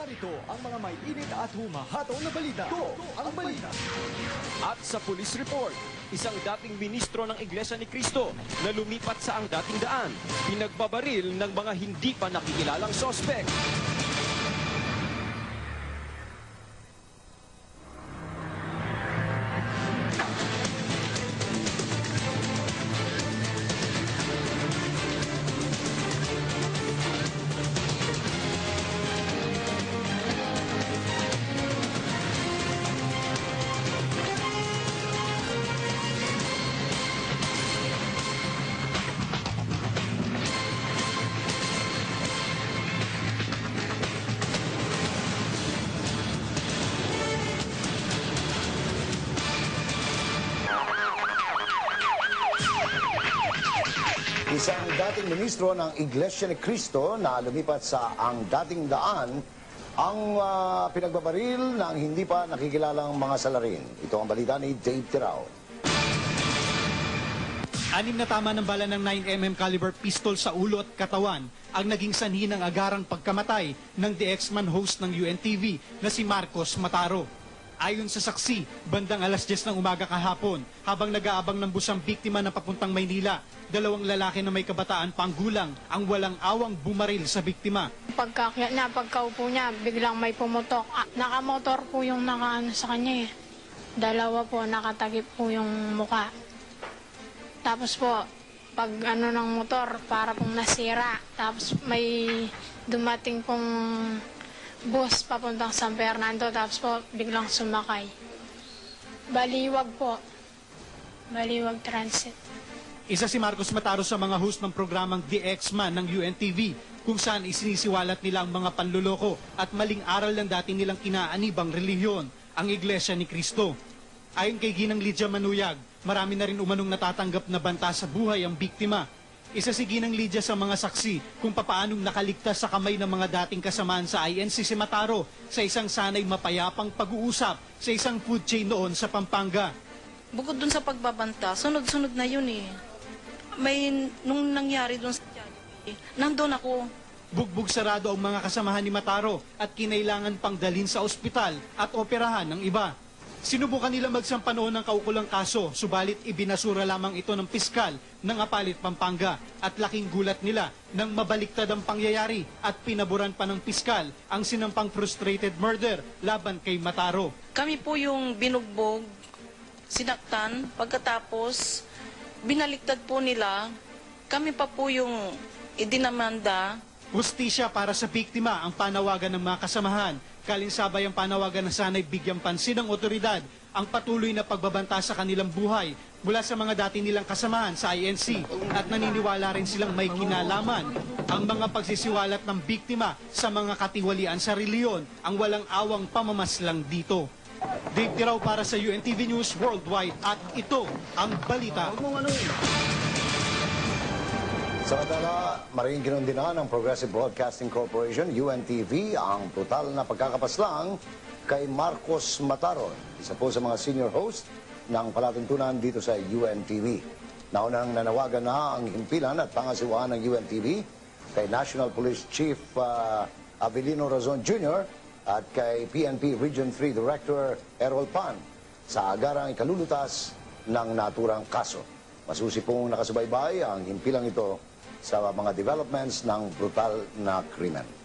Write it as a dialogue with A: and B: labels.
A: Narito ang mga may init at humahataw na balita. Ito ang balita.
B: At sa police report, isang dating ministro ng Iglesia ni Cristo na lumipat sa ang dating daan, pinagbabaril ng mga hindi pa nakikilalang sospek.
C: Isang dating ministro ng Iglesia ni Cristo na lumipat sa ang dating daan ang ah, pinagbabaril ng hindi pa nakikilalang mga salarin. Ito ang balita ni Dave Tirao.
D: Anim na tama ng bala ng 9mm caliber pistol sa ulo at katawan ang naging sanhi ng agarang pagkamatay ng The X-Man host ng UNTV na si Marcos Mataro. Ayon sa saksi, bandang alas 10 ng umaga kahapon, habang nag-aabang ng busang biktima na papuntang Maynila, dalawang lalaki na may kabataan panggulang ang walang awang bumaril sa biktima.
E: Pagkakyat niya, pagkaupo niya, biglang may pumutok. Ah, nakamotor po yung nakaano sa kanya eh. Dalawa po, nakatagip po yung muka. Tapos po, pag ano ng motor, para pong nasira. Tapos may dumating pong bus papuntang San Fernando. Tapos po, biglang sumakay. Baliwag po. Baliwag Transit.
D: Isa si Marcos Mataro sa mga host ng programang The X-Man ng UNTV kung saan isinisiwalat nila ang mga panluloko at maling aral ng dati nilang kinaanibang relihiyon, ang Iglesia ni Cristo. Ayon kay Ginang Lydia Manuyag, marami na rin umanong natatanggap na banta sa buhay ang biktima. Isa si Ginang Lydia sa mga saksi kung papaanong nakaligtas sa kamay ng mga dating kasamaan sa INC si Mataro sa isang sanay mapayapang pag-uusap sa isang food chain noon sa Pampanga.
F: Bukod dun sa pagbabanta, sunod-sunod na yun eh. May, nung nangyari dun sa eh, nandun ako.
D: Bugbog sarado ang mga kasamahan ni Mataro at kinailangan pang dalhin sa ospital at operahan ng iba. Sinubukan nila magsampa noon ng kaukulang kaso, subalit ibinasura lamang ito ng piskal ng Apalit, Pampanga at laking gulat nila nang mabaliktad ang pangyayari at pinaburan pa ng piskal ang sinampang frustrated murder laban kay Mataro.
F: Kami po yung binugbog, sinaktan, pagkatapos binaliktad po nila. Kami pa po yung idinamanda.
D: Hustisya para sa biktima ang panawagan ng mga kasamahan. Kalinsabay ang panawagan na sana'y bigyang pansin ng otoridad ang patuloy na pagbabanta sa kanilang buhay mula sa mga dati nilang kasamahan sa INC at naniniwala rin silang may kinalaman ang mga pagsisiwalat ng biktima sa mga katiwalian sa reliyon ang walang awang pamamaslang dito. Dave Tiraw para sa UNTV News Worldwide at ito ang balita.
C: Samantala, maring kinundina ng Progressive Broadcasting Corporation, UNTV, ang brutal na pagkakapaslang kay Marcos Mataron, isa po sa mga senior host ng palatuntunan dito sa UNTV. Naunang nanawagan na ang himpilan at pangasiwaan ng UNTV kay National Police Chief uh, Avelino Razon Jr. at kay PNP Region 3 Director Errol Pan sa agarang ikalulutas ng naturang kaso. Masusi pong nakasubaybay ang himpilang ito sa mga developments ng brutal na krimen.